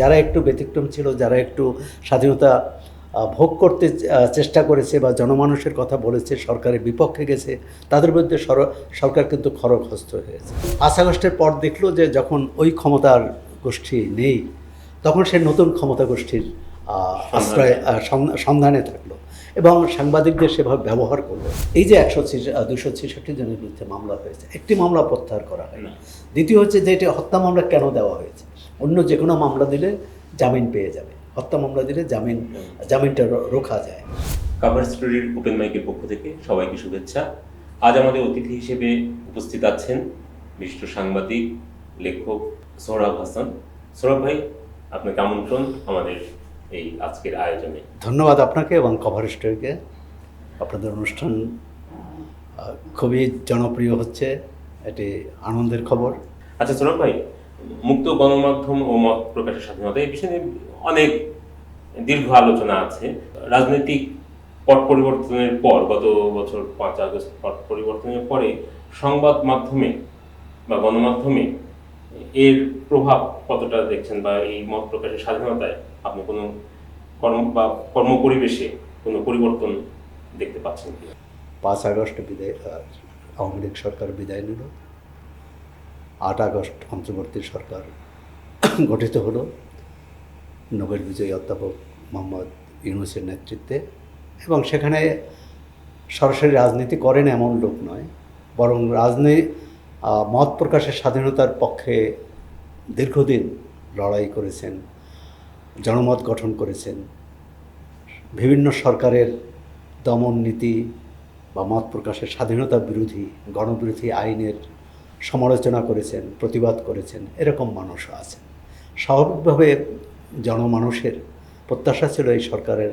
যারা একটু ব্যতিক্রম ছিল যারা একটু স্বাধীনতা ভোগ করতে চেষ্টা করেছে বা জনমানুষের কথা বলেছে সরকারের বিপক্ষে গেছে তাদের বিরুদ্ধে সর- সরকার কিন্তু খড়গহস্ত হয়ে গেছে। পাঁচ আগস্টের পর দেখল যে যখন ওই ক্ষমতার গোষ্ঠী নেই তখন সে নতুন ক্ষমতা গোষ্ঠীর আশ্রয় সন্ধানে থাকল এবং সাংবাদিকদের সেভাবে ব্যবহার করল। এই যে একশো দুশো ছেষট্টি জনের বিরুদ্ধে মামলা হয়েছে একটি মামলা প্রত্যাহার করা হয় না। দ্বিতীয় হচ্ছে যে এটি হত্যা মামলা কেন দেওয়া হয়েছে? অন্য যে কোনো মামলা দিলে জামিন পেয়ে যাবে। হত্যা মামলা দিলে জামিন জামিনটা রোখা যায়। কাভার স্টোরির ওপেন মাইকের পক্ষ থেকে সবাইকে শুভেচ্ছা। আজ আমাদের অতিথি হিসেবে উপস্থিত আছেন বিশিষ্ট সাংবাদিক লেখক সোহরাব হাসান। সোহরাব ভাই আপনাকে আমন্ত্রণ আমাদের এই আজকের আয়োজনে। ধন্যবাদ আপনাকে এবং কভার স্টোরিকে আপনাদের অনুষ্ঠান খুবই জনপ্রিয় হচ্ছে। এটি আনন্দের খবর। আচ্ছা সোহরাব ভাই মুক্ত গণমাধ্যম ও মত প্রকাশের স্বাধীনতা, এই বিষয়ে অনেক দীর্ঘ আলোচনা আছে। রাজনৈতিক পট পরিবর্তনের পর, গত বছর পাঁচ আগস্ট পট পরিবর্তনের পরে সংবাদ মাধ্যমে বা গণমাধ্যমে এর প্রভাব কতটা দেখছেন বা এই মত প্রকাশের স্বাধীনতায় আপনি কোনো কর্ম বা কর্ম পরিবেশে কোনো পরিবর্তন দেখতে পাচ্ছেন কি পাঁচ আগস্ট বিদায় আওয়ামী লীগ সরকার বিদায় নিল। আট আগস্ট অন্তর্বর্তী সরকার গঠিত হলো। নোবেল বিজয়ী অধ্যাপক মোহাম্মদ ইউনুসের নেতৃত্বে এবং সেখানে সরাসরি রাজনীতি করেন এমন লোক নয়, বরং রাজনীতি মত প্রকাশের স্বাধীনতার পক্ষে দীর্ঘদিন লড়াই করেছেন, জনমত গঠন করেছেন। বিভিন্ন সরকারের দমন নীতি বা মত প্রকাশের স্বাধীনতা বিরোধী, গণবিরোধী আইনের সমালোচনা করেছেন, প্রতিবাদ করেছেন, এরকম মানুষও আছেন। স্বাভাবিকভাবে জনমানুষের প্রত্যাশা ছিল এই সরকারের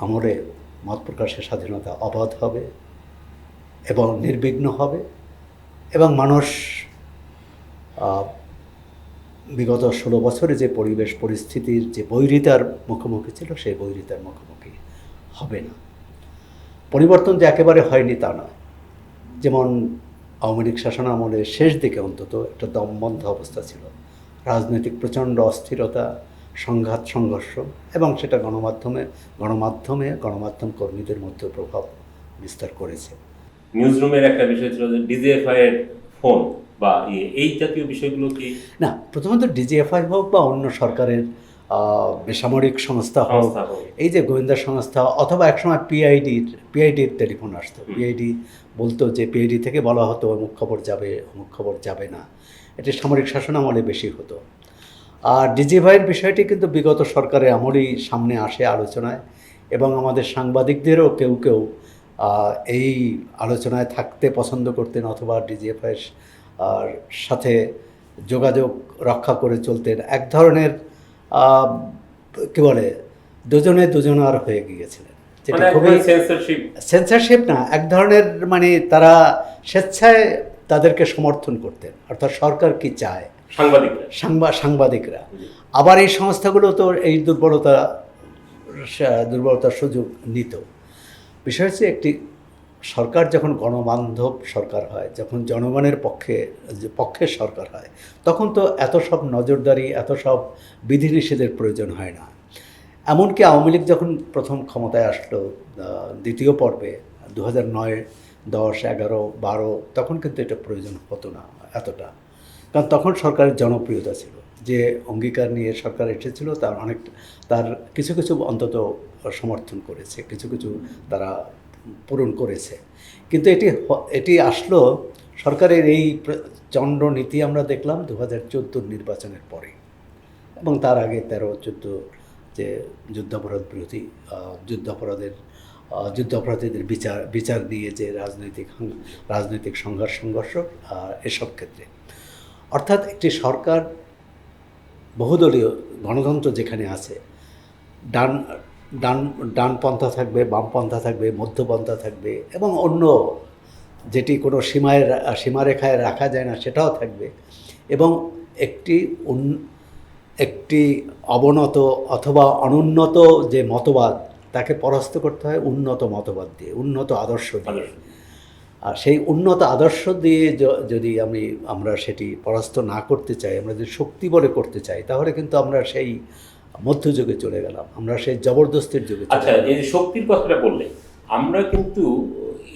আমলে মত প্রকাশের স্বাধীনতা অবাধ হবে এবং নির্বিঘ্ন হবে এবং মানুষ বিগত ষোলো বছরে যে পরিবেশ, পরিস্থিতির যে বৈরিতার মুখোমুখি ছিল, সেই বৈরিতার মুখোমুখি হবে না। পরিবর্তন যে একেবারে হয়নি তা নয়। যেমন আওয়ামী লীগ শাসন আমলের শেষ দিকে অন্তত একটা দমবন্ধ অবস্থা ছিল। রাজনৈতিক প্রচণ্ড অস্থিরতা সংঘাত সংঘর্ষ এবং সেটা গণমাধ্যমে গণমাধ্যমে গণমাধ্যম কর্মীদের মধ্যে প্রভাব বিস্তার করেছে। নিউজ রুমের একটা বিষয় ছিল যে ডিজিএফআই এর ফোন বা ইয়ে, এই জাতীয় বিষয়গুলো কি? না প্রথমত ডিজিএফআই হোক বা অন্য সরকারের বেসামরিক সংস্থা হোক এই যে গোয়েন্দা সংস্থা অথবা একসময় পিআইডির পিআইডির টেলিফোন আসতো। পিআইডি বলতো যে পিআইডি থেকে বলা হতো অমুক খবর যাবে অমুক খবর যাবে না। এটি সামরিক শাসন আমলে বেশি হতো। আর ডিজিভাইয়ের বিষয়টি কিন্তু বিগত সরকারের আমলেই সামনে আসে আলোচনায় এবং আমাদের সাংবাদিকদেরও কেউ কেউ এই আলোচনায় থাকতে পছন্দ করতেন অথবা ডিজিএফআইয়ের সাথে যোগাযোগ রক্ষা করে চলতেন। এক ধরনের কি বলে দুজনে দুজনার হয়ে গিয়েছিলেন। যেটা মানে খুবই সেন্সরশিপ না এক ধরনের মানে তারা স্বেচ্ছায় তাদেরকে সমর্থন করতেন। অর্থাৎ সরকার কি চায়? সাংবাদিকরা। সাংবা সাংবাদিকরা। আবার এই সংস্থাগুলো তো এই দুর্বলতা দুর্বলতার সুযোগ নিত। বিষয় হচ্ছে একটি সরকার যখন গণবান্ধব সরকার হয়, যখন জনগণের পক্ষে, পক্ষের সরকার হয়, তখন তো এত সব নজরদারি, এত সব বিধিনিষেধের প্রয়োজন হয় না। এমনকি আওয়ামী লীগ যখন প্রথম ক্ষমতায় আসলো দ্বিতীয় পর্বে দু হাজার নয়, দশ, এগারো, বারো, তখন কিন্তু এটা প্রয়োজন হতো না এতটা। কারণ তখন সরকারের জনপ্রিয়তা ছিল। যে অঙ্গীকার নিয়ে সরকার এসেছিল, তার অনেক, তার কিছু কিছু অন্তত সমর্থন করেছে, কিছু কিছু তারা পূরণ করেছে। কিন্তু এটি এটি আসলো সরকারের এই চন্দ্র নীতি আমরা দেখলাম দু হাজার নির্বাচনের পরে। এবং তার আগে তেরো চোদ্দ যে যুদ্ধাপরাধ বিরোধী যুদ্ধাপরাধের যুদ্ধাপরাধীদের বিচার বিচার নিয়ে যে রাজনৈতিক রাজনৈতিক সংঘর্ষ সংঘর্ষ এসব ক্ষেত্রে। অর্থাৎ একটি সরকার বহুদলীয় গণতন্ত্র যেখানে আছে, ডান ডান ডানপন্থা থাকবে বামপন্থা থাকবে মধ্যপন্থা থাকবে এবং অন্য যেটি কোনো সীমায় সীমারেখায় রাখা যায় না সেটাও থাকবে এবং একটি উন- একটি অবনত অথবা অনুন্নত যে মতবাদ তাকে পরাস্ত করতে হয় উন্নত মতবাদ দিয়ে উন্নত আদর্শ দিয়ে। আর সেই উন্নত আদর্শ দিয়ে যদি আমি আমরা সেটি পরাস্ত না করতে চাই আমরা যদি শক্তি বলে করতে চাই তাহলে কিন্তু আমরা সেই মধ্যযুগে চলে গেলাম। আমরা সেই জবরদস্তির যুগে আচ্ছা এই যে শক্তির কথাটা বললে আমরা কিন্তু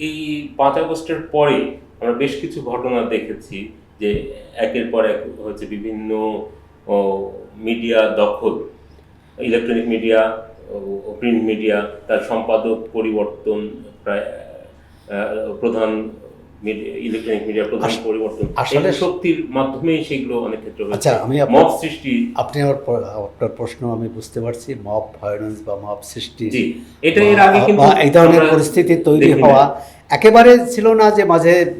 এই পাঁচ আগস্টের পরে আমরা বেশ কিছু ঘটনা দেখেছি যে একের পর এক হচ্ছে বিভিন্ন মিডিয়া দখল। ইলেকট্রনিক মিডিয়া প্রিন্ট মিডিয়া তার সম্পাদক পরিবর্তন প্রায় প্রধান ইলেকট্রনিক মিডিয়া প্রধান পরিবর্তন। আসলে- শক্তির মাধ্যমেই সেগুলো অনেক ক্ষেত্রে আচ্ছা, আমি মব সৃষ্টি। আপনি আমার আপনার প্রশ্ন আমি বুঝতে পারছি মব ভায়োলেন্স বা মব সৃষ্টি। এটা এর আগে কিন্তু এই ধরনের পরিস্থিতি তৈরি হওয়া একেবারে ছিল না যে মাঝে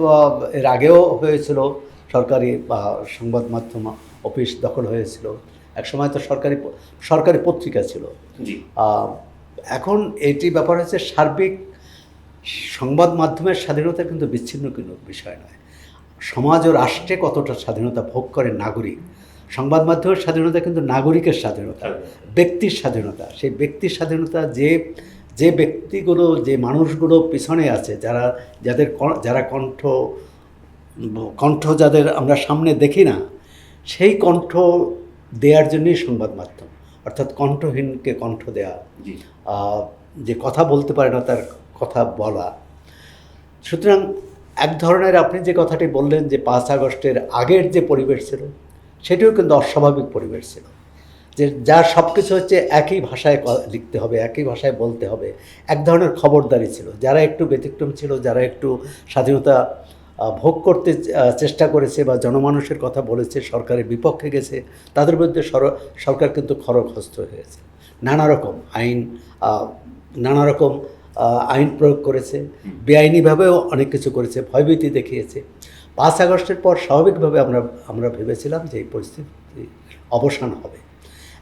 এর আগেও হয়েছিল। সরকারি বা সংবাদ মাধ্যম অফিস দখল হয়েছিল। এক সময় তো সরকারি সরকারি পত্রিকা ছিল। এখন এটি ব্যাপার হচ্ছে সার্বিক সংবাদ মাধ্যমের স্বাধীনতা কিন্তু বিচ্ছিন্ন কোনো বিষয় নয়। সমাজ ও রাষ্ট্রে কতটা স্বাধীনতা ভোগ করে নাগরিক সংবাদ মাধ্যমের স্বাধীনতা কিন্তু নাগরিকের স্বাধীনতা ব্যক্তির স্বাধীনতা। সেই ব্যক্তির স্বাধীনতা যে যে ব্যক্তিগুলো যে মানুষগুলো পিছনে আছে যারা যাদের যারা কণ্ঠ কণ্ঠ যাদের আমরা সামনে দেখি না সেই কণ্ঠ দেওয়ার জন্যই সংবাদ মাধ্যম। অর্থাৎ কণ্ঠহীনকে কণ্ঠ দেওয়া যে কথা বলতে পারে না তার কথা বলা। সুতরাং এক ধরনের আপনি যে কথাটি বললেন যে পাঁচ আগস্টের আগের যে পরিবেশ ছিল, সেটিও কিন্তু অস্বাভাবিক পরিবেশ ছিল। যে যার সব কিছু হচ্ছে একই ভাষায় লিখতে হবে, একই ভাষায় বলতে হবে, এক ধরনের খবরদারি ছিল। যারা একটু ব্যতিক্রম ছিল, যারা একটু স্বাধীনতা ভোগ করতে চেষ্টা করেছে বা জনমানুষের কথা বলেছে, সরকারের বিপক্ষে গেছে, তাদের বিরুদ্ধে সর- সরকার কিন্তু খড়গহস্ত হয়েছে। নানা রকম আইন নানা রকম আইন প্রয়োগ করেছে, বেআইনিভাবেও অনেক কিছু করেছে, ভয়ভীতি দেখিয়েছে। পাঁচ আগস্টের পর স্বাভাবিকভাবে আমরা আমরা ভেবেছিলাম যে এই পরিস্থিতি অবসান হবে।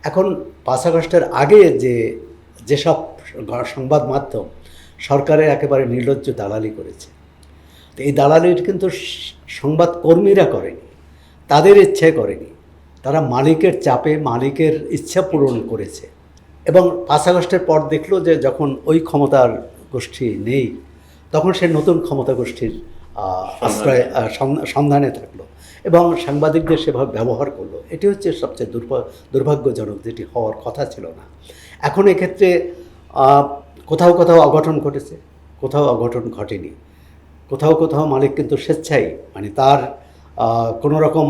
এখন পাঁচ আগস্টের আগে যে, যেসব সংবাদ মাধ্যম সরকারের একেবারে নির্লজ্জ দালালি করেছে, তো এই দালালির কিন্তু স- সংবাদকর্মীরা করেনি, তাদের ইচ্ছে করেনি। তারা মালিকের চাপে মালিকের ইচ্ছা পূরণ করেছে। এবং পাঁচ আগস্টের পর দেখল যে যখন ওই ক্ষমতার গোষ্ঠী নেই তখন সে নতুন ক্ষমতা গোষ্ঠীর আশ্রয় সন্ধানে থাকল এবং সাংবাদিকদের সেভাবে ব্যবহার করল। এটি হচ্ছে সবচেয়ে দুর্ভা দুর্ভাগ্যজনক যেটি হওয়ার কথা ছিল না। এখন এক্ষেত্রে কোথাও কোথাও অঘটন ঘটেছে কোথাও অঘটন ঘটেনি। কোথাও কোথাও মালিক কিন্তু স্বেচ্ছাই মানে তার কোনো রকম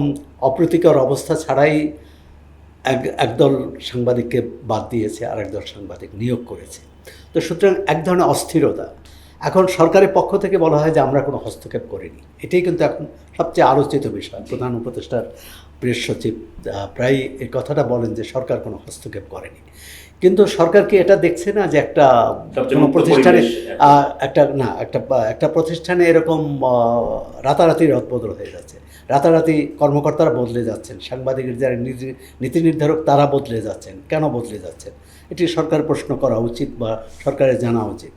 অপ্রীতিকর অবস্থা ছাড়াই এক একদল সাংবাদিককে বাদ দিয়েছে আর একদল সাংবাদিক নিয়োগ করেছে। তো সুতরাং এক ধরনের অস্থিরতা। এখন সরকারের পক্ষ থেকে বলা হয় যে আমরা কোনো হস্তক্ষেপ করিনি। এটাই কিন্তু এখন সবচেয়ে আলোচিত বিষয়। প্রধান উপদেষ্টার প্রেস সচিব প্রায় এই কথাটা বলেন যে সরকার কোনো হস্তক্ষেপ করেনি। কিন্তু সরকার কি এটা দেখছে না যে একটা কোনো প্রতিষ্ঠানে একটা। না একটা একটা প্রতিষ্ঠানে এরকম রাতারাতি রদবদল হয়ে যাচ্ছে? রাতারাতি কর্মকর্তারা বদলে যাচ্ছেন। সাংবাদিকের যারা নীতি নির্ধারক, তারা বদলে যাচ্ছেন। কেন বদলে যাচ্ছেন? এটি সরকার প্রশ্ন করা উচিত বা সরকারের জানা উচিত।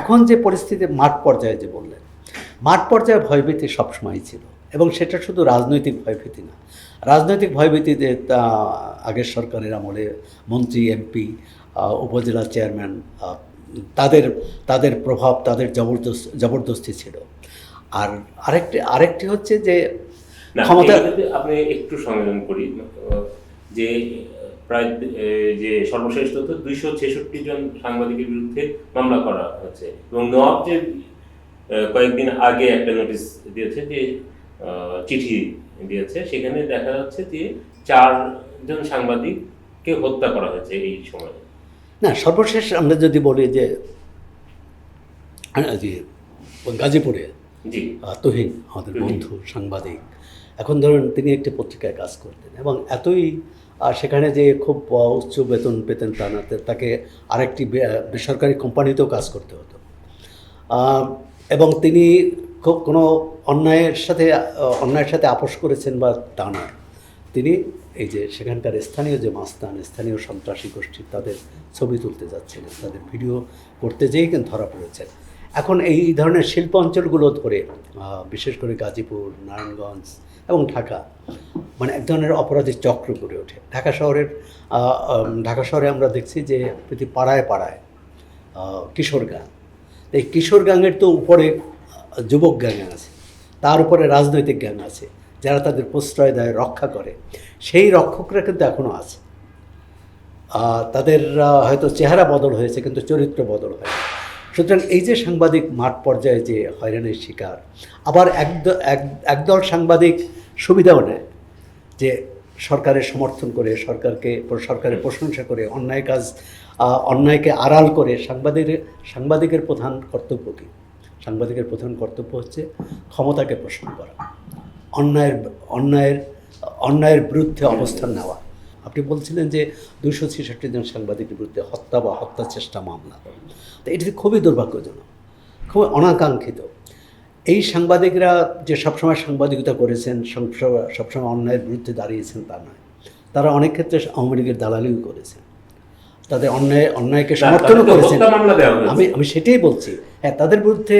এখন যে পরিস্থিতি মাঠ পর্যায়ে যে বললেন, মাঠ পর্যায়ে ভয়ভীতি সবসময়ই ছিল এবং সেটা শুধু রাজনৈতিক ভয়ভীতি না। রাজনৈতিক ভয়ভীতিতে তা আগের সরকারের আমলে মন্ত্রী, এমপি উপজেলা চেয়ারম্যান তাদের তাদের প্রভাব, তাদের জবরদস্ত, জবরদস্তি ছিল। আর আরেকটি আরেকটি হচ্ছে যে ক্ষমতা আপনি একটু সংযোজন করি। যে প্রায় যে সর্বশেষ তথ্য দুইশো ছেষট্টি জন সাংবাদিকের বিরুদ্ধে মামলা করা হচ্ছে। এবং নবাব যে কয়েকদিন আগে একটা নোটিশ দিয়েছে যে চিঠি দিয়েছে। সেখানে দেখা যাচ্ছে যে চারজন সাংবাদিককে হত্যা করা হয়েছে এই সময়। না সর্বশেষ আমরা যদি বলি যে গাজীপুরে জি। তুহিন আমাদের বন্ধু সাংবাদিক এখন ধরুন তিনি একটি পত্রিকায় কাজ করতেন এবং এতই আহ, সেখানে যে খুব উচ্চ বেতন পেতেন তা না তাকে আরেকটি বেসরকারি কোম্পানিতেও কাজ করতে হতো। এবং তিনি খুব কোনো অন্যায়ের সাথে অন্যায়ের সাথে আপোষ করেছেন বা তা নয় তিনি এই যে সেখানকার স্থানীয় যে মাস্তান স্থানীয় সন্ত্রাসী গোষ্ঠী তাদের ছবি তুলতে যাচ্ছিলেন তাদের ভিডিও করতে যেয়েই কিন্তু ধরা পড়েছেন। এখন এই ধরনের শিল্প অঞ্চলগুলো ধরে বিশেষ করে গাজীপুর নারায়ণগঞ্জ এবং ঢাকা। মানে এক ধরনের অপরাধের চক্র গড়ে ওঠে। ঢাকা শহরের ঢাকা শহরে আমরা দেখছি যে প্রতি পাড়ায় পাড়ায় কিশোর গান এই কিশোর গাঙের তো উপরে যুবক গ্যাং আছে। তার উপরে রাজনৈতিক গ্যাং আছে। যারা তাদের প্রশ্রয় দেয়, রক্ষা করে। সেই রক্ষকরা কিন্তু এখনও আছে। তাদের হয়তো চেহারা বদল হয়েছে, কিন্তু চরিত্র বদল হয় সুতরাং এই যে সাংবাদিক মাঠ পর্যায়ে যে হয়রানির শিকার, আবার একদ- এক- একদল সাংবাদিক সুবিধাও নেয় যে সরকারের সমর্থন করে, সরকারকে, সরকারের প্রশংসা করে, অন্যায় কাজ অন্যায়কে আড়াল করে সাংবাদিকের সাংবাদিকের প্রধান কর্তব্য কী? সাংবাদিকের প্রধান কর্তব্য হচ্ছে ক্ষমতাকে প্রশ্ন করা, অন্যায়ের অন্যায়ের অন্যায়ের বিরুদ্ধে অবস্থান নেওয়া। আপনি বলছিলেন যে দুশো ছেষট্টি জন সাংবাদিকের বিরুদ্ধে হত্যা বা হত্যা চেষ্টা মামলা। তো এটি খুবই দুর্ভাগ্যজনক খুবই অনাকাঙ্ক্ষিত। এই সাংবাদিকরা যে সবসময় সাংবাদিকতা করেছেন সবসময় অন্যায়ের বিরুদ্ধে দাঁড়িয়েছেন তা নয়। তারা অনেক ক্ষেত্রে আওয়ামী লীগের দালালিও করেছেন। তাদের অন্যায় অন্যায়কে সমর্থনও করেছেন। আমি আমি সেটাই বলছি। হ্যাঁ তাদের বিরুদ্ধে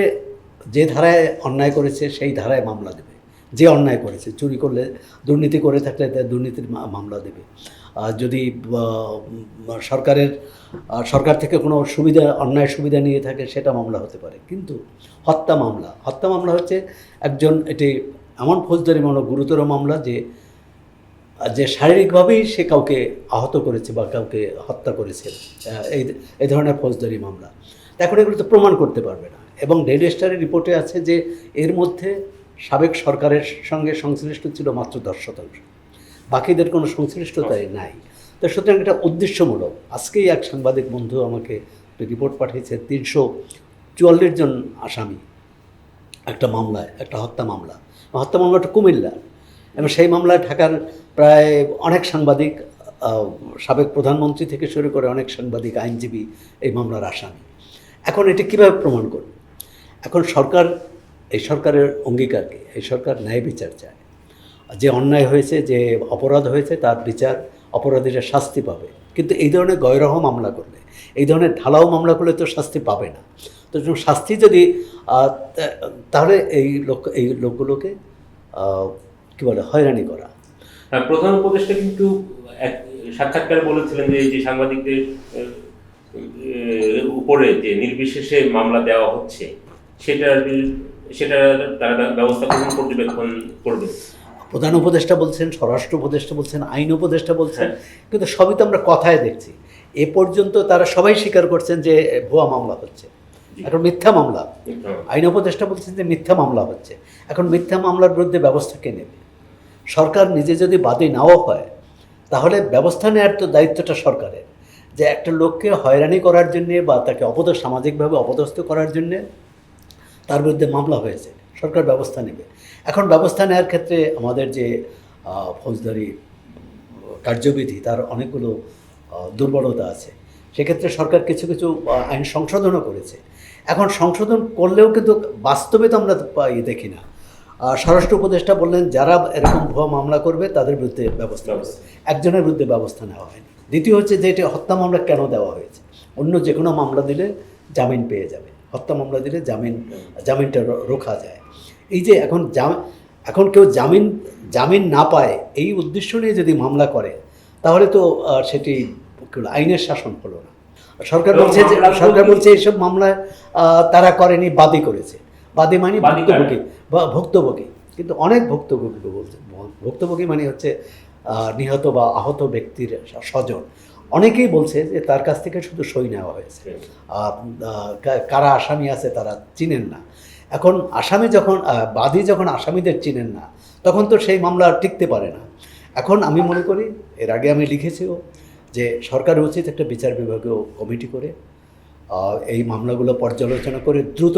যে ধারায় অন্যায় করেছে সেই ধারায় মামলা দেবে। যে অন্যায় করেছে, চুরি করলে, দুর্নীতি করে থাকলে তার দুর্নীতির মামলা দেবে। আর যদি সরকারের সরকার থেকে কোনো সুবিধা, অন্যায় সুবিধা নিয়ে থাকে, সেটা মামলা হতে পারে। কিন্তু হত্যা মামলা হত্যা মামলা হচ্ছে একজন, এটি এমন ফৌজদারি মামলা, গুরুতর মামলা যে যে শারীরিকভাবেই সে কাউকে আহত করেছে বা কাউকে হত্যা করেছে এই এই ধরনের ফৌজদারি মামলা। এখন এগুলো তো প্রমাণ করতে পারবে না। এবং ডেড স্টারের রিপোর্টে আছে যে, এর মধ্যে সাবেক সরকারের সঙ্গে সংশ্লিষ্ট ছিল মাত্র দশ শতাংশ। বাকিদের কোনো সংশ্লিষ্টতাই নাই। তো সুতরাং এটা উদ্দেশ্যমূলক। আজকেই এক সাংবাদিক বন্ধু আমাকে রিপোর্ট পাঠিয়েছে তিনশো চুয়াল্লিশ জন আসামি। একটা মামলায় একটা হত্যা মামলা। হত্যা মামলাটা কুমিল্লা এবং সেই মামলায় ঢাকার প্রায় অনেক সাংবাদিক সাবেক প্রধানমন্ত্রী থেকে শুরু করে অনেক সাংবাদিক আইনজীবী এই মামলার আসামি। এখন এটি কীভাবে প্রমাণ করবে? এখন সরকার এই সরকারের অঙ্গীকার কি? এই সরকার ন্যায় বিচার চায়। যে অন্যায় হয়েছে যে অপরাধ হয়েছে তার বিচার অপরাধীরা শাস্তি পাবে। কিন্তু এই ধরনের গয়রহ মামলা করলে এই ধরনের ঢালাও মামলা করলে তো শাস্তি পাবে না। তো শাস্তি যদি তাহলে এই লোক এই লোকগুলোকে কী বলে হয়রানি করা। হ্যাঁ, প্রধান উপদেষ্টা কিন্তু এক সাক্ষাৎকারে বলেছিলেন যে এই যে সাংবাদিকদের উপরে যে নির্বিশেষে মামলা দেওয়া হচ্ছে সেটার সেটা তারা ব্যবস্থা গ্রহণ পর্যবেক্ষণ করবে। প্রধান উপদেষ্টা বলছেন স্বরাষ্ট্র উপদেষ্টা বলছেন আইন উপদেষ্টা বলছেন হ্যাঁ। কিন্তু সবই তো আমরা কথায় দেখছি। এ পর্যন্ত তারা সবাই স্বীকার করছেন যে ভুয়া মামলা হচ্ছে। এখন মিথ্যা মামলা। আইন উপদেষ্টা বলছেন যে মিথ্যা মামলা হচ্ছে। এখন মিথ্যা মামলার বিরুদ্ধে ব্যবস্থা কে নেবে? সরকার নিজে যদি বাদী নাও হয় তাহলে ব্যবস্থা নেওয়ার তো দায়িত্বটা সরকারের। যে একটা লোককে হয়রানি করার জন্যে বা তাকে অপদ সামাজিকভাবে অপদস্থ করার জন্যে তার বিরুদ্ধে মামলা হয়েছে সরকার ব্যবস্থা নেবে। এখন ব্যবস্থা নেওয়ার ক্ষেত্রে আমাদের যে ফৌজদারি কার্যবিধি তার অনেকগুলো দুর্বলতা আছে। সেক্ষেত্রে সরকার কিছু কিছু আইন সংশোধনও করেছে। এখন সংশোধন করলেও কিন্তু বাস্তবে তো আমরা ইয়ে দেখি না। স্বরাষ্ট্র উপদেষ্টা বললেন যারা এরকম ভুয়া মামলা করবে তাদের বিরুদ্ধে ব্যবস্থা একজনের বিরুদ্ধে ব্যবস্থা নেওয়া হয়নি। দ্বিতীয় হচ্ছে যে এটি হত্যা মামলা কেন দেওয়া হয়েছে? অন্য যে কোনো মামলা দিলে জামিন পেয়ে যাবে। হত্যা মামলা দিলে জামিন জামিনটা রোখা যায়। এই যে এখন জাম এখন কেউ জামিন জামিন না পায় এই উদ্দেশ্য নিয়ে যদি মামলা করে তাহলে তো সেটি আইনের শাসন হলো না। সরকার বলছে যে সরকার বলছে এইসব মামলায় আহ, তারা করেনি বাদী করেছে। বাদী মানে ভুক্তভোগী বা ভুক্তভোগী। কিন্তু অনেক ভুক্তভোগী বলছে ভুক্তভোগী মানে হচ্ছে নিহত বা আহত ব্যক্তির স্বজন। অনেকেই বলছে যে তার কাছ থেকে শুধু সই নেওয়া হয়েছে। কারা আসামি আছে তারা চিনেন না। এখন আসামি যখন বাদী যখন আসামিদের চিনেন না তখন তো সেই মামলা আর টিকতে পারে না। এখন আমি মনে করি এর আগে আমি লিখেছিও যে সরকার উচিত একটা বিচার বিভাগীয় কমিটি করে এই মামলাগুলো পর্যালোচনা করে দ্রুত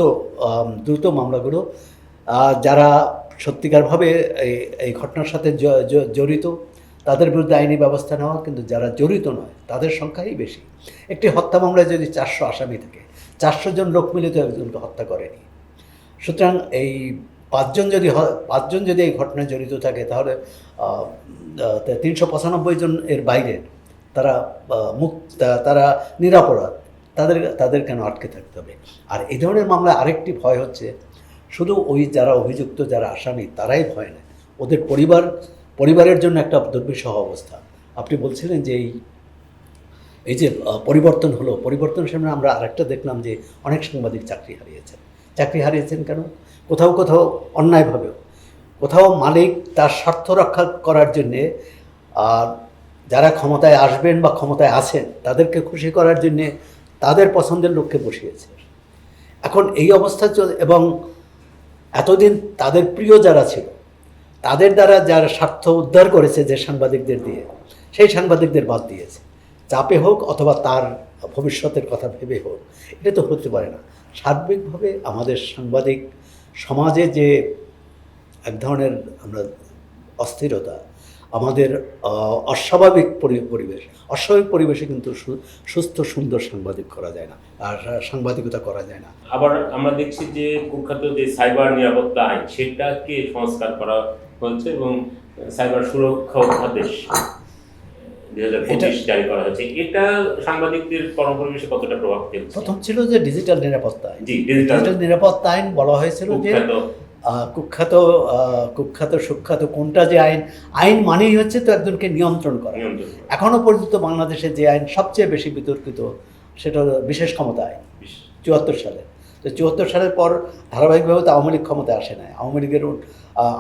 দ্রুত মামলাগুলো যারা সত্যিকারভাবে এই এই ঘটনার সাথে জড়িত তাদের বিরুদ্ধে আইনি ব্যবস্থা নেওয়া কিন্তু যারা জড়িত নয়, তাদের সংখ্যাই বেশি। একটি হত্যা মামলায় যদি চারশো আসামি থাকে, চারশো জন লোক মিলে তো একজনকে হত্যা করেনি। সুতরাং এই পাঁচজন যদি পাঁচজন যদি এই ঘটনায় জড়িত থাকে, তাহলে তিনশো পঁচানব্বই জন এর বাইরে তারা মুক্ত তারা নিরাপরাধ, তাদের তাদের কেন আটকে থাকতে হবে? আর এই ধরনের মামলায় আরেকটি ভয় হচ্ছে, শুধু ওই যারা অভিযুক্ত, যারা আসামি, তারাই ভয় নেয়। ওদের পরিবার পরিবারের জন্য একটা দুর্বিষহ অবস্থা। আপনি বলছিলেন যে এই এই যে পরিবর্তন হলো, পরিবর্তনের সামনে আমরা আরেকটা দেখলাম যে অনেক সাংবাদিক চাকরি হারিয়েছেন। চাকরি হারিয়েছেন কেন? কোথাও কোথাও অন্যায়ভাবেও। কোথাও মালিক তার স্বার্থ রক্ষা করার জন্যে, আর যারা ক্ষমতায় আসবেন বা ক্ষমতায় আছেন, তাদেরকে খুশি করার জন্যে তাদের পছন্দের লোককে বসিয়েছে। এখন এই অবস্থা এবং এতদিন তাদের প্রিয় যারা ছিল তাদের দ্বারা যারা স্বার্থ উদ্ধার করেছে যে সাংবাদিকদের দিয়ে, সেই সাংবাদিকদের বাদ দিয়েছে। চাপে হোক অথবা তার ভবিষ্যতের কথা ভেবে হোক, এটা তো হতে পারে না। সার্বিকভাবে আমাদের সাংবাদিক সমাজে যে এক ধরনের আমরা অস্থিরতা আমাদের অস্বাভাবিক পরিবেশ অস্বাভাবিক পরিবেশে কিন্তু সুস্থ সুন্দর সাংবাদিক করা যায় না আর সাংবাদিকতা করা যায় না। আবার আমরা দেখছি যে কুখ্যাত যে সাইবার নিরাপত্তা আইন সেটাকে সংস্কার করা হয়েছে এবং সাইবার সুরক্ষা অধ্যাদেশ এটা সাংবাদিকদের কর্মপরিবেশে কতটা প্রভাব ফেলছে? প্রথম ছিল যে ডিজিটাল নিরাপত্তা জি ডিজিটাল নিরাপত্তা আইন বলা হয়েছিল যে কুখ্যাত কুখ্যাত সুখ্যাত কোনটা যে আইন? আইন মানেই হচ্ছে তো একজনকে নিয়ন্ত্রণ করা। এখনও পর্যন্ত বাংলাদেশে যে আইন সবচেয়ে বেশি বিতর্কিত সেটা হলো বিশেষ ক্ষমতা আইন চুয়াত্তর সালে। তো চুয়াত্তর সালের পর ধারাবাহিকভাবে তো আওয়ামী লীগ ক্ষমতায় আসে নাই। আওয়ামী লীগের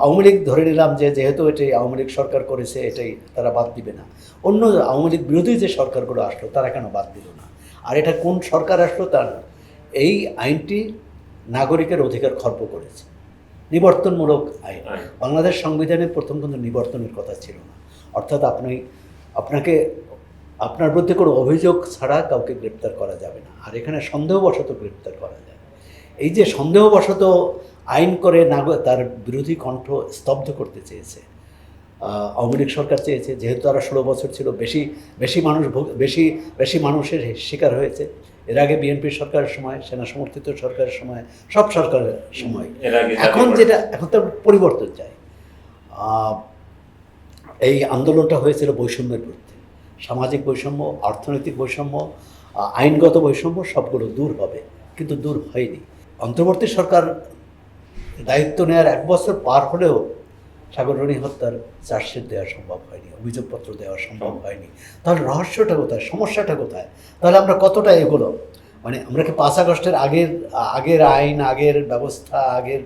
আওয়ামী লীগ ধরে নিলাম যে যেহেতু এটাই আওয়ামী লীগ সরকার করেছে এটাই তারা বাদ দিবে না। অন্য আওয়ামী লীগ বিরোধী যে সরকারগুলো আসলো তারা কেন বাদ দিল না? আর এটা কোন সরকার আসলো তার এই আইনটি নাগরিকের অধিকার খর্ব করেছে। নিবর্তনমূলক আইন। বাংলাদেশ সংবিধানে প্রথম কিন্তু নিবর্তনের কথা ছিল না। অর্থাৎ আপনি আপনাকে আপনার বিরুদ্ধে কোনো অভিযোগ ছাড়া কাউকে গ্রেপ্তার করা যাবে না। আর এখানে সন্দেহবশত গ্রেপ্তার করা যায়। এই যে সন্দেহবশত আইন করে নাগ তার বিরোধী কণ্ঠ স্তব্ধ করতে চেয়েছে। আওয়ামী লীগ সরকার চেয়েছে যেহেতু তারা ষোলো বছর ছিল বেশি বেশি মানুষ বেশি বেশি মানুষের শিকার হয়েছে। এর আগে বিএনপি সরকারের সময় সেনা সমর্থিত সরকারের সময় সব সরকারের সময়। এখন যেটা এখন তার পরিবর্তন চাই। এই আন্দোলনটা হয়েছিল বৈষম্যের বিরুদ্ধে। সামাজিক বৈষম্য অর্থনৈতিক বৈষম্য আইনগত বৈষম্য সবগুলো দূর হবে কিন্তু দূর হয়নি। অন্তর্বর্তী সরকার দায়িত্ব নেওয়ার এক বছর পার হলেও সাগররণী হত্যার চার্জশিট দেওয়া সম্ভব হয়নি অভিযোগপত্র দেওয়া সম্ভব হয়নি। তাহলে রহস্যটা কোথায়? সমস্যাটা কোথায়? তাহলে আমরা কতটা এগোলো মানে আমরা কি পাঁচ আগস্টের আগের আগের আইন আগের ব্যবস্থা আগের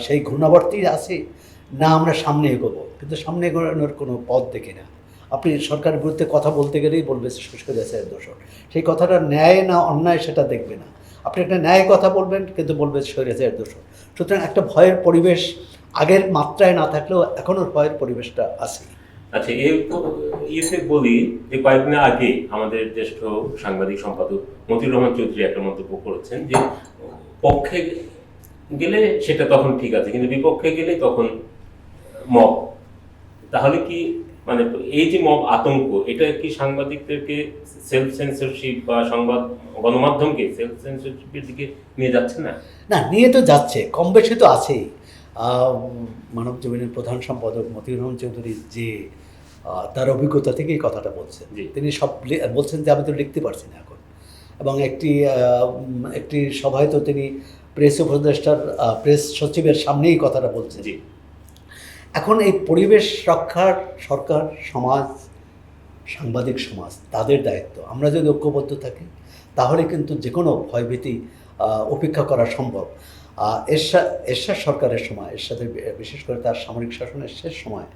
সেই ঘূর্ণাবর্তী আছি? না আমরা সামনে এগোবো। কিন্তু সামনে এগোনোর কোনো পথ দেখি না। আপনি সরকারের বিরুদ্ধে কথা বলতে গেলেই বলবে শুষ্ক দেশের দোষর সেই কথাটা ন্যায় না অন্যায় সেটা দেখবে না। আপনি একটা ন্যায় কথা বলবেন কিন্তু বলবে স্বৈরাচারের দোষর সুতরাং একটা ভয়ের পরিবেশ আগের মাত্রায় না থাকলেও এখনও ভয়ের পরিবেশটা আছে। আচ্ছা এর ইয়েতে বলি যে কয়েকদিন আগে আমাদের জ্যেষ্ঠ সাংবাদিক সম্পাদক মতিউর রহমান চৌধুরী একটা মন্তব্য করেছেন যে পক্ষে গেলে সেটা তখন ঠিক আছে কিন্তু বিপক্ষে গেলে তখন মব। তাহলে কি মানে এই যে মব আতঙ্ক এটা কি সাংবাদিকদেরকে সেলফ সেন্সরশিপ বা সংবাদ গণমাধ্যমকে সেলফ সেন্সরশিপের দিকে নিয়ে যাচ্ছে না? না নিয়ে তো যাচ্ছে কম বেশি তো আছেই। মানব জীবনের প্রধান সম্পাদক মতিউর রহমান চৌধুরী যে তার অভিজ্ঞতা থেকে এই কথাটা বলছেন। তিনি সব বলছেন যে আমি তো লিখতে পারছি না এখন। এবং একটি একটি সভায় তো তিনি প্রেস উপদেষ্টার প্রেস সচিবের সামনেই কথাটা বলছেন। জি। এখন এই পরিবেশ রক্ষার সরকার সমাজ সাংবাদিক সমাজ তাদের দায়িত্ব। আমরা যদি ঐক্যবদ্ধ থাকি তাহলে কিন্তু যে কোনো ভয়ভীতি উপেক্ষা করা সম্ভব। এরশা, এরশাদ সরকারের সময় এর সাথে বিশেষ করে তার সামরিক শাসনের শেষ সময়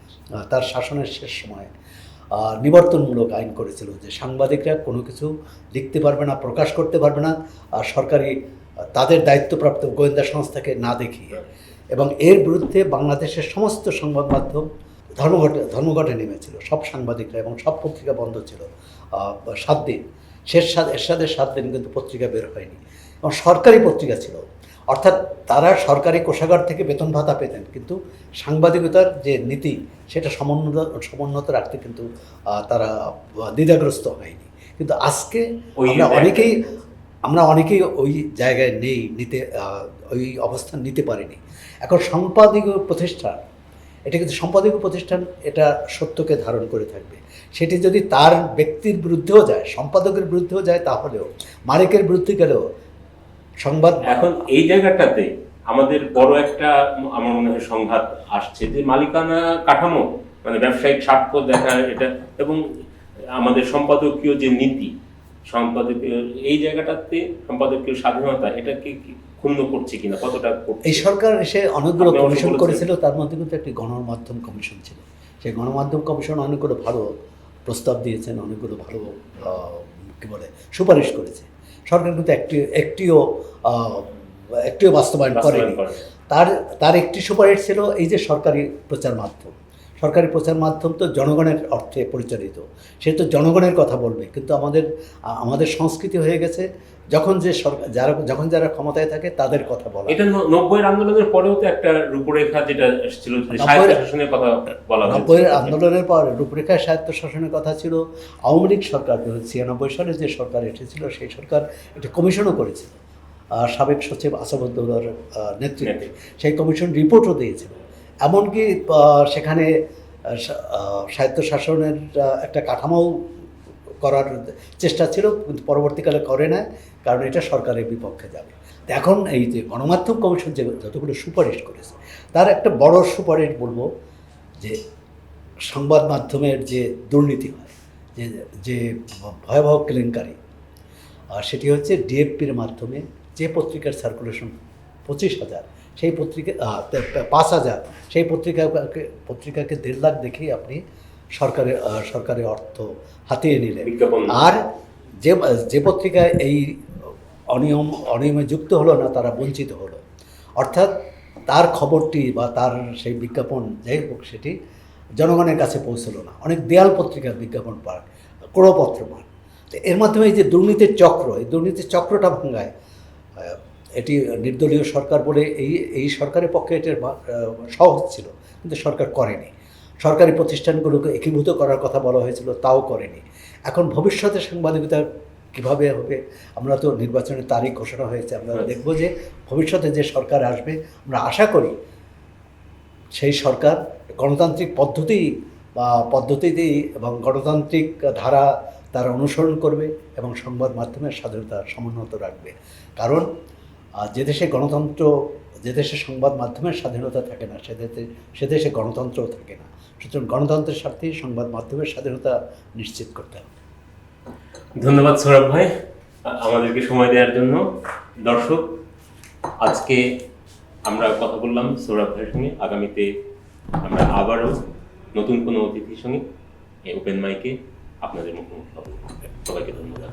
তার শাসনের শেষ সময় নিবর্তনমূলক আইন করেছিল যে সাংবাদিকরা কোনো কিছু লিখতে পারবে না, প্রকাশ করতে পারবে না, আর সরকারি, তাদের দায়িত্বপ্রাপ্ত গোয়েন্দা সংস্থাকে না দেখিয়ে। এবং এর বিরুদ্ধে বাংলাদেশের সমস্ত সংবাদ মাধ্যম ধর্মঘটে ধর্মঘটে নেমেছিল। সব সাংবাদিকরা এবং সব পত্রিকা বন্ধ ছিল সাত দিন। শেষ সাত এরশাদের সাত দিন কিন্তু পত্রিকা বের হয়নি। এবং সরকারি পত্রিকা ছিল। অর্থাৎ তারা সরকারি কোষাগার থেকে বেতন ভাতা পেতেন কিন্তু সাংবাদিকতার যে নীতি সেটা সমন্বত সমুন্নত রাখতে কিন্তু তারা দ্বিধাগ্রস্ত হয়নি। কিন্তু আজকে আমরা অনেকেই আমরা অনেকেই ওই জায়গায় নেই নিতে ওই অবস্থান নিতে পারিনি। এখন সম্পাদকীয় প্রতিষ্ঠান এটা কিন্তু সম্পাদকীয় প্রতিষ্ঠান এটা সত্যকে ধারণ করে থাকবে। সেটি যদি তার ব্যক্তির বিরুদ্ধেও যায় সম্পাদকের বিরুদ্ধেও যায় তাহলেও মালিকের বিরুদ্ধে গেলেও সংবাদ এখন এই জায়গাটাতে আমাদের বড় একটা আমার মনে হয় সংঘাত আসছে যে মালিকানা কাঠামো মানে ব্যবসায়িক স্বার্থ দেখা এটা এবং আমাদের সম্পাদকীয় যে নীতি সম্পাদকীয় এই জায়গাটাতে সম্পাদকীয় স্বাধীনতা এটা কি কি ক্ষুণ্ণ করছে কিনা কতটা এই সরকার এসে অনেকগুলো কমিশন করেছিল তার মধ্যে কিন্তু একটি গণমাধ্যম কমিশন ছিল। সেই গণমাধ্যম কমিশন অনেকগুলো ভালো প্রস্তাব দিয়েছেন অনেকগুলো ভালো কী বলে সুপারিশ করেছে। সরকার কিন্তু একটি একটিও একটিও বাস্তবায়ন করেনি। করে। তার তার একটি সুপারিশ ছিল এই যে সরকারি প্রচার মাধ্যম। সরকারি প্রচার মাধ্যম তো জনগণের অর্থে পরিচালিত। সে তো জনগণের কথা বলবে। কিন্তু আমাদের আমাদের সংস্কৃতি হয়ে গেছে। যখন যে সরকার যারা যখন যারা ক্ষমতায় থাকে তাদের কথা বলা। এটা নব্বইয়ের আন্দোলনের পরেও তো একটা রূপরেখা যেটা ছিল শাসনের কথা বলা নব্বইয়ের আন্দোলনের পর রূপরেখা স্বায়ত্ত শাসনের কথা ছিল। আওয়ামী লীগ সরকার ছিয়ানব্বই সালে যে সরকার এসেছিল সেই সরকার একটি কমিশনও করেছিল। আর সাবেক সচিব আসাদুল্লাহর নেতৃত্বে। সেই কমিশন রিপোর্টও দিয়েছিল। এমনকি সেখানে আহ, সা- আহ, স্বায়ত্ত শাসনের একটা কাঠামোও করার চেষ্টা ছিল, কিন্তু পরবর্তীকালে করে না কারণ এটা সরকারের বিপক্ষে যাবে। এখন এই যে গণমাধ্যম কমিশন যে যতগুলো সুপারিশ করেছে, তার একটা বড় সুপারিশ বলব যে সংবাদ মাধ্যমের যে দুর্নীতি হয়, যে যে ভয়াবহ কেলেঙ্কারি, আর সেটি হচ্ছে ডিএফপির মাধ্যমে যে পত্রিকার সার্কুলেশন পঁচিশ হাজার, সেই পত্রিকা পাঁচ হাজার, সেই পত্রিকা পত্রিকাকে দেড় লাখ দেখেই আপনি সরকারের আহ, সরকারের অর্থ হাতিয়ে নিলেন আর যে যে পত্রিকা এই অনিয়ম অনিয়মে যুক্ত হলো না তারা বঞ্চিত হলো। অর্থাৎ তার খবরটি বা তার সেই বিজ্ঞাপন যাই হোক সেটি জনগণের কাছে পৌঁছলো না। অনেক দেয়াল পত্রিকার বিজ্ঞাপন পান ক্রোপত্র পান তো এর মাধ্যমে এই যে দুর্নীতির চক্র এই দুর্নীতির চক্রটা ভাঙ্গায় এটি নির্দলীয় সরকার বলে এই এই সরকারের পক্ষে এটার সহজ ছিল কিন্তু সরকার করেনি। সরকারি প্রতিষ্ঠানগুলোকে একীভূত করার কথা বলা হয়েছিল তাও করেনি এখন ভবিষ্যতে সাংবাদিকতা কীভাবে হবে আমরা তো নির্বাচনের তারিখ ঘোষণা হয়েছে আমরা। দেখব যে ভবিষ্যতে যে সরকার আসবে আমরা আশা করি সেই সরকার গণতান্ত্রিক পদ্ধতি বা পদ্ধতিতেই এবং গণতান্ত্রিক ধারা তারা অনুসরণ করবে এবং সংবাদ মাধ্যমের স্বাধীনতা সমুন্নত রাখবে কারণ যে দেশে গণতন্ত্র যে দেশে সংবাদ মাধ্যমের স্বাধীনতা থাকে না, সে দেশে সে দেশে গণতন্ত্রও থাকে না। সুতরাং গণতন্ত্রের স্বার্থেই সংবাদ মাধ্যমের স্বাধীনতা নিশ্চিত করতে হবে। ধন্যবাদ সৌরভ ভাই, আমাদেরকে সময় দেওয়ার জন্য। দর্শক, আজকে আমরা কথা বললাম সৌরভ ভাইয়ের সঙ্গে। আগামীতে আমরা আবারও নতুন কোনো অতিথির সঙ্গে ওপেন মাইকে আপনাদের মুখোমুখি হব। সবাইকে ধন্যবাদ।